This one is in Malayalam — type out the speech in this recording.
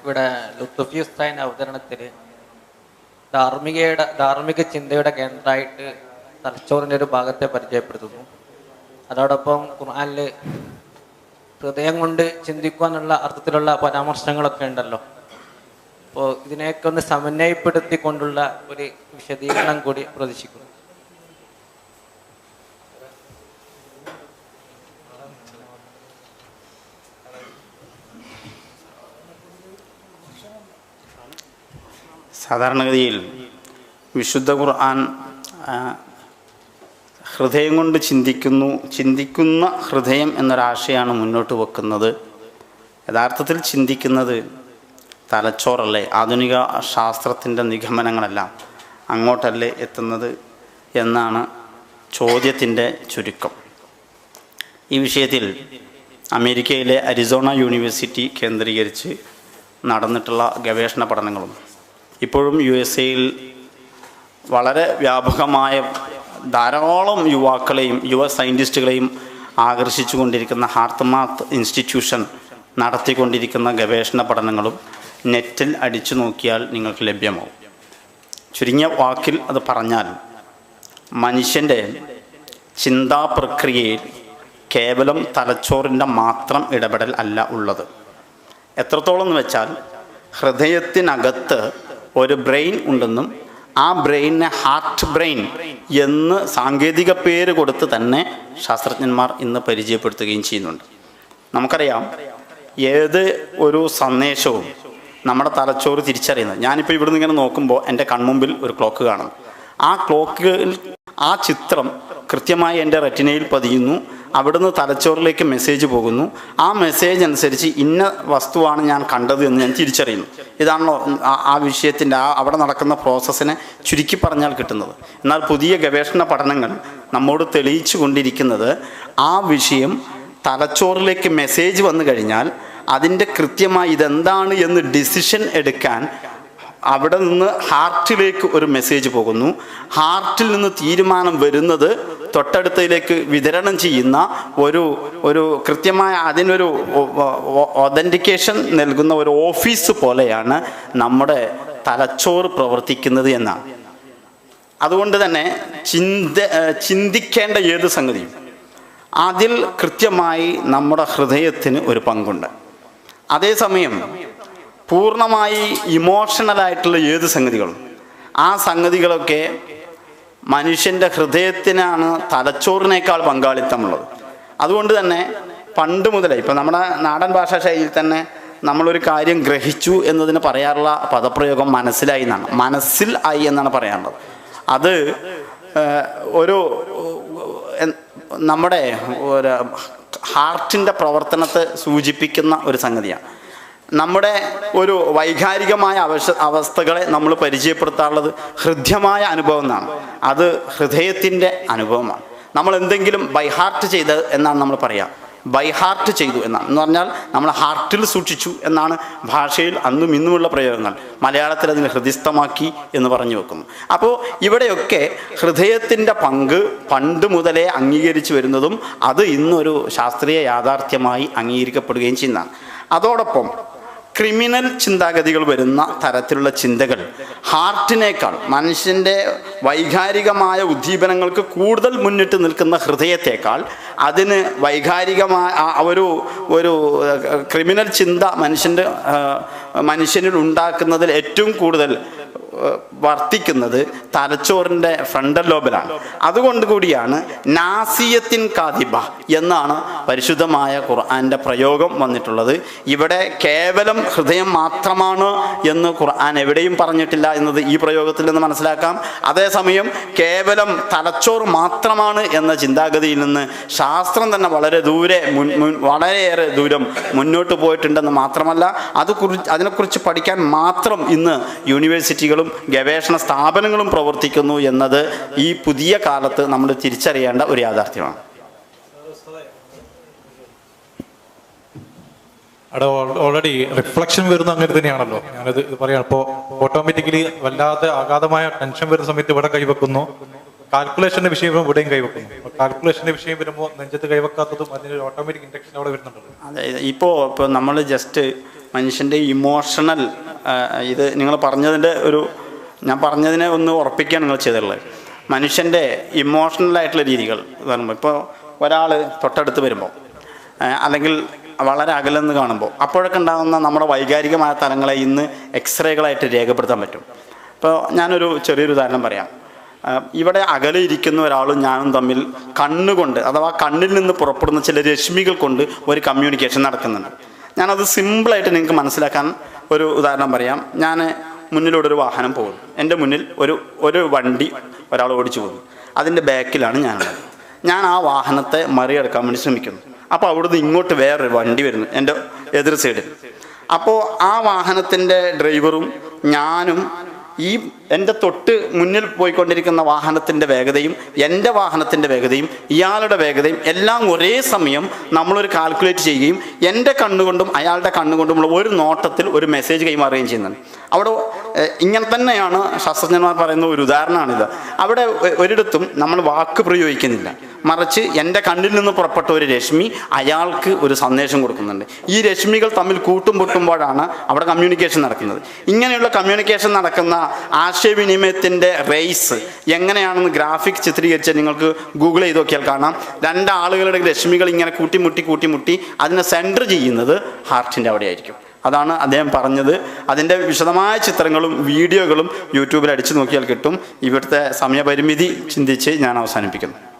ഇവിടെ ലുത്തുഫി ഉസ്താദിന്റെ അവതരണത്തിൽ ധാർമ്മികയുടെ ധാർമ്മിക ചിന്തയുടെ കേന്ദ്രമായിട്ട് തലച്ചോറിന്റെ ഒരു ഭാഗത്തെ പരിചയപ്പെടുത്തുന്നു. അതോടൊപ്പം ഖുർആനിൽ ഹൃദയം കൊണ്ട് ചിന്തിക്കുവാനുള്ള അർത്ഥത്തിലുള്ള പരാമർശങ്ങളൊക്കെ ഉണ്ടല്ലോ. അപ്പോൾ ഇതിനെയൊക്കെ ഒന്ന് സമന്വയപ്പെടുത്തിക്കൊണ്ടുള്ള ഒരു വിശദീകരണം കൂടി പ്രതീക്ഷിക്കുന്നു. സാധാരണഗതിയിൽ വിശുദ്ധ ഖുർആൻ ഹൃദയം കൊണ്ട് ചിന്തിക്കുന്നു ചിന്തിക്കുന്ന ഹൃദയം എന്നൊരാശയാണ് മുന്നോട്ട് വെക്കുന്നത്. യഥാർത്ഥത്തിൽ ചിന്തിക്കുന്നത് തലച്ചോറല്ലേ ആധുനിക ശാസ്ത്രത്തിന്റെ നിഗമനങ്ങളെല്ലാം അങ്ങോട്ടല്ലേ എത്തുന്നത് എന്നാണ് ചോദ്യത്തിന്റെ ചുരുക്കം. ഈ വിഷയത്തിൽ അമേരിക്കയിലെ അരിസോണ യൂണിവേഴ്സിറ്റി കേന്ദ്രീകരിച്ച് നടന്നിട്ടുള്ള ഗവേഷണ പഠനങ്ങളും ഇപ്പോഴും യു എസ് എയിൽ വളരെ വ്യാപകമായ ധാരാളം യുവാക്കളെയും യുവ സയന്റിസ്റ്റുകളെയും ആകർഷിച്ചു കൊണ്ടിരിക്കുന്ന ഹാർട്ട്മാത്ത് ഇൻസ്റ്റിറ്റ്യൂഷൻ നടത്തിക്കൊണ്ടിരിക്കുന്ന ഗവേഷണ പഠനങ്ങളും നെറ്റിൽ അടിച്ചു നോക്കിയാൽ നിങ്ങൾക്ക് ലഭ്യമാവും. ചുരുങ്ങിയ വാക്കിൽ അത് പറഞ്ഞാൽ മനുഷ്യന്റെ ചിന്താ പ്രക്രിയയിൽ കേവലം തലച്ചോറിന്റെ മാത്രം ഇടപെടൽ അല്ല ഉള്ളത്. എത്രത്തോളം എന്ന് വെച്ചാൽ ഹൃദയത്തിനകത്ത് ഒരു ബ്രെയിൻ ഉണ്ടെന്നും ആ ബ്രെയിനെ ഹാർട്ട് ബ്രെയിൻ എന്ന് സാങ്കേതിക പേര് കൊടുത്ത് തന്നെ ശാസ്ത്രജ്ഞന്മാർ ഇന്ന് പരിചയപ്പെടുത്തുകയും ചെയ്യുന്നുണ്ട്. നമുക്കറിയാം ഏത് ഒരു സന്ദേശവും നമ്മുടെ തലച്ചോറ് തിരിച്ചറിയുന്നത്. ഞാനിപ്പോൾ ഇവിടുന്ന് ഇങ്ങനെ നോക്കുമ്പോൾ എന്റെ കൺമുമ്പിൽ ഒരു ക്ലോക്ക് കാണുന്നു. ആ ക്ലോക്കിൽ ആ ചിത്രം കൃത്യമായി എന്റെ റെറ്റിനയിൽ പതിയുന്നു. അവിടുന്ന് തലച്ചോറിലേക്ക് മെസ്സേജ് പോകുന്നു. ആ മെസ്സേജ് അനുസരിച്ച് ഇന്ന വസ്തുവാണ് ഞാൻ കണ്ടത് എന്ന് ഞാൻ തിരിച്ചറിയുന്നു. ഇതാണല്ലോ ആ- വിഷയത്തിന്റെ ആ അവിടെ നടക്കുന്ന പ്രോസസ്സിനെ ചുരുക്കി പറഞ്ഞാൽ കിട്ടുന്നത്. എന്നാൽ പുതിയ ഗവേഷണ പഠനങ്ങൾ നമ്മോട് തെളിയിച്ചു കൊണ്ടിരിക്കുന്നത് ആ വിഷയം തലച്ചോറിലേക്ക് മെസ്സേജ് വന്നു കഴിഞ്ഞാൽ അതിന്റെ കൃത്യമായി ഇതെന്താണ് എന്ന് ഡിസിഷൻ എടുക്കാൻ അവിടെ നിന്ന് ഹാർട്ടിലേക്ക് ഒരു മെസ്സേജ് പോകുന്നു. ഹാർട്ടിൽ നിന്ന് തീരുമാനം വരുന്നത് തൊട്ടടുത്തതിലേക്ക് വിതരണം ചെയ്യുന്ന ഒരു ഒരു കൃത്യമായ അതിനൊരു ഒതന്റിക്കേഷൻ നൽകുന്ന ഒരു ഓഫീസ് പോലെയാണ് നമ്മുടെ തലച്ചോറ് പ്രവർത്തിക്കുന്നത് എന്നാണ്. അതുകൊണ്ട് തന്നെ ചിന്ത ചിന്തിക്കേണ്ട ഏത് സംഗതിയും അതിൽ കൃത്യമായി നമ്മുടെ ഹൃദയത്തിന് ഒരു പങ്കുണ്ട്. അതേസമയം പൂർണമായി ഇമോഷണലായിട്ടുള്ള ഏത് സംഗതികളും ആ സംഗതികളൊക്കെ മനുഷ്യന്റെ ഹൃദയത്തിനാണ് തലച്ചോറിനേക്കാൾ പങ്കാളിത്തമുള്ളത്. അതുകൊണ്ട് തന്നെ പണ്ട് മുതലേ ഇപ്പം നമ്മുടെ നാടൻ ഭാഷാ ശൈലിയിൽ തന്നെ നമ്മളൊരു കാര്യം ഗ്രഹിച്ചു എന്നതിന് പറയാറുള്ള പദപ്രയോഗം മനസ്സിലായി എന്നാണ്. മനസ്സിൽ ആയി എന്നാണ് പറയാറുള്ളത്. അത് ഒരു നമ്മുടെ ഒരു ഹാർട്ടിന്റെ പ്രവർത്തനത്തെ സൂചിപ്പിക്കുന്ന ഒരു സംഗതിയാണ്. നമ്മുടെ ഒരു വൈകാരികമായ അവശ അവസ്ഥകളെ നമ്മൾ പരിചയപ്പെടുത്താനുള്ളത് ഹൃദ്യമായ അനുഭവം എന്നാണ്. അത് ഹൃദയത്തിന്റെ അനുഭവമാണ്. നമ്മൾ എന്തെങ്കിലും ബൈ ഹാർട്ട് ചെയ്ത് എന്നാണ് നമ്മൾ പറയുക ബൈ ഹാർട്ട് ചെയ്തു എന്നാണ്. എന്ന് പറഞ്ഞാൽ നമ്മൾ ഹാർട്ടിൽ സൂക്ഷിച്ചു എന്നാണ് ഭാഷയിൽ അന്നും ഇന്നുമുള്ള പ്രയോഗങ്ങൾ. മലയാളത്തിൽ അതിനെ ഹൃദയസ്ഥമാക്കി എന്ന് പറഞ്ഞു വെക്കുന്നു. അപ്പോൾ ഇവിടെയൊക്കെ ഹൃദയത്തിന്റെ പങ്ക് പണ്ട് മുതലേ അംഗീകരിച്ചു വരുന്നതും അത് ഇന്നൊരു ശാസ്ത്രീയ യാഥാർത്ഥ്യമായി അംഗീകരിക്കപ്പെടുകയും ചെയ്യുന്നതാണ്. അതോടൊപ്പം ക്രിമിനൽ ചിന്താഗതികൾ വരുന്ന തരത്തിലുള്ള ചിന്തകൾ. ഹാർട്ടിനേക്കാൾ മനുഷ്യന്റെ വൈകാരികമായ ഉദ്ദീപനങ്ങൾക്ക് കൂടുതൽ മുന്നിട്ട് നിൽക്കുന്ന ഹൃദയത്തേക്കാൾ അതിന് വൈകാരികമായ ഒരു ഒരു ക്രിമിനൽ ചിന്ത മനുഷ്യന്റെ മനുഷ്യനിൽ ഉണ്ടാക്കുന്നതിൽ ഏറ്റവും കൂടുതൽ വർത്തിക്കുന്നത് തലച്ചോറിന്റെ ഫ്രണ്ടൽ ലോബിലാണ് അതുകൊണ്ട് കൂടിയാണ് നാസിയത്തിൻ കാതിബ എന്നാണ് പരിശുദ്ധമായ ഖുർആാന്റെ പ്രയോഗം വന്നിട്ടുള്ളത്. ഇവിടെ കേവലം ഹൃദയം മാത്രമാണ് എന്ന് ഖുർആൻ എവിടെയും പറഞ്ഞിട്ടില്ല എന്നത് ഈ പ്രയോഗത്തിൽ നിന്ന് മനസ്സിലാക്കാം. അതേസമയം കേവലം തലച്ചോറ് മാത്രമാണ് എന്ന ചിന്താഗതിയിൽ നിന്ന് ശാസ്ത്രം തന്നെ വളരെ ദൂരെ വളരെയേറെ ദൂരം മുന്നോട്ട് പോയിട്ടുണ്ടെന്ന് മാത്രമല്ല അത് കുറി അതിനെക്കുറിച്ച് പഠിക്കാൻ മാത്രം ഇന്ന് യൂണിവേഴ്സിറ്റികളും ഗവേഷണ സ്ഥാപനങ്ങളും പ്രവർത്തിക്കുന്നു എന്നത് ഈ പുതിയ കാലത്ത് നമ്മൾ തിരിച്ചറിയേണ്ട ഒരു യാഥാർത്ഥ്യമാണ്. അവിടെ ഓൾറെഡി റിഫ്ലക്ഷൻ വരുന്ന അങ്ങനെ തന്നെയാണല്ലോ. ഞാനത് പറയാം. അപ്പോൾ ഓട്ടോമാറ്റിക്കലി വല്ലാതെ അഗാധമായ ടെൻഷൻ വരുന്ന സമയത്ത് ഇവിടെ കൈവെക്കുന്നു. കാൽക്കുലേഷന്റെ വിഷയം വരുമ്പോൾ ഇവിടെയും കൈവെക്കുന്നു. കാൽക്കുലേഷന്റെ വിഷയം വരുമ്പോൾ നെഞ്ചത്ത് കൈവെക്കാത്തതും അതിന് ഓട്ടോമാറ്റിക് ഇൻഡക്ഷൻ അവിടെ വരുന്നുണ്ട് അതെ ഇപ്പോൾ ഇപ്പോൾ നമ്മൾ ജസ്റ്റ് മനുഷ്യന്റെ ഇമോഷണൽ ഇത് നിങ്ങൾ പറഞ്ഞതിന്റെ ഒരു ഞാൻ പറഞ്ഞതിനെ ഒന്ന് ഉറപ്പിക്കുകയാണ് നിങ്ങൾ ചെയ്തിട്ടുള്ളത്. മനുഷ്യന്റെ ഇമോഷണലായിട്ടുള്ള രീതികൾ പറയുമ്പോൾ ഇപ്പോൾ ഒരാൾ തൊട്ടടുത്ത് വരുമ്പോൾ അല്ലെങ്കിൽ വളരെ അകലെന്ന് കാണുമ്പോൾ അപ്പോഴൊക്കെ ഉണ്ടാകുന്ന നമ്മുടെ വൈകാരികമായ തലങ്ങളെ ഇന്ന് എക്സ്റേകളായിട്ട് രേഖപ്പെടുത്താൻ പറ്റും. ഇപ്പോൾ ഞാനൊരു ചെറിയൊരു ഉദാഹരണം പറയാം. ഇവിടെ അകലെ ഇരിക്കുന്ന ഒരാളും ഞാനും തമ്മിൽ കണ്ണുകൊണ്ട് അഥവാ കണ്ണിൽ നിന്ന് പുറപ്പെടുന്ന ചില രശ്മികൾ കൊണ്ട് ഒരു കമ്മ്യൂണിക്കേഷൻ നടക്കുന്നുണ്ട്. ഞാനത് സിമ്പിളായിട്ട് നിങ്ങൾക്ക് മനസ്സിലാക്കാൻ ഒരു ഉദാഹരണം പറയാം. ഞാൻ മുന്നിലൂടെ ഒരു വാഹനം പോകുന്നു. എന്റെ മുന്നിൽ ഒരു ഒരു വണ്ടി ഒരാൾ ഓടിച്ചു പോകുന്നു. അതിന്റെ ബാക്കിലാണ് ഞാനുള്ളത്. ഞാൻ ആ വാഹനത്തെ മറികടക്കാൻ വേണ്ടി ശ്രമിക്കുന്നു. അപ്പോൾ അവിടുന്ന് ഇങ്ങോട്ട് വേറൊരു വണ്ടി വരുന്നു എന്റെ എതിർ സൈഡിൽ. അപ്പോൾ ആ വാഹനത്തിന്റെ ഡ്രൈവറും ഞാനും ഈ എന്റെ തൊട്ട് മുന്നിൽ പോയിക്കൊണ്ടിരിക്കുന്ന വാഹനത്തിന്റെ വേഗതയും എന്റെ വാഹനത്തിന്റെ വേഗതയും ഇയാളുടെ വേഗതയും എല്ലാം ഒരേ സമയം നമ്മളൊരു കാൽക്കുലേറ്റ് ചെയ്യുകയും എന്റെ കണ്ണുകൊണ്ടും അയാളുടെ കണ്ണുകൊണ്ടുമുള്ള ഒരു നോട്ടത്തിൽ ഒരു മെസ്സേജ് കൈമാറുകയും ചെയ്യുന്നുണ്ട്. അവിടെ ഇങ്ങനെ തന്നെയാണ് ശാസ്ത്രജ്ഞന്മാർ പറയുന്ന ഒരു ഉദാഹരണമാണിത്. അവിടെ ഒരിടത്തും നമ്മൾ വാക്ക് പ്രയോഗിക്കുന്നില്ല. മറിച്ച് എന്റെ കണ്ണിൽ നിന്ന് പുറപ്പെട്ട ഒരു രശ്മി അയാൾക്ക് ഒരു സന്ദേശം കൊടുക്കുന്നുണ്ട്. ഈ രശ്മികൾ തമ്മിൽ കൂട്ടും പൊട്ടുമ്പോഴാണ് അവിടെ കമ്മ്യൂണിക്കേഷൻ നടക്കുന്നത്. ഇങ്ങനെയുള്ള കമ്മ്യൂണിക്കേഷൻ നടക്കുന്ന ആശയവിനിമയത്തിന്റെ റേസ് എങ്ങനെയാണെന്ന് ഗ്രാഫിക് ചിത്രീകരിച്ച് നിങ്ങൾക്ക് ഗൂഗിൾ ചെയ്ത് നോക്കിയാൽ കാണാം. രണ്ടാളുകളുടെ രശ്മികൾ ഇങ്ങനെ കൂട്ടിമുട്ടി കൂട്ടിമുട്ടി അതിനെ സെന്റർ ചെയ്യുന്നത് ഹാർട്ടിന്റെ അവിടെ ആയിരിക്കും അതാണ് അദ്ദേഹം പറഞ്ഞത്. അതിന്റെ വിശദമായ ചിത്രങ്ങളും വീഡിയോകളും യൂട്യൂബിൽ അടിച്ചു നോക്കിയാൽ കിട്ടും. ഇവിടുത്തെ സമയപരിമിതി ചിന്തിച്ച് ഞാൻ അവസാനിപ്പിക്കുന്നു.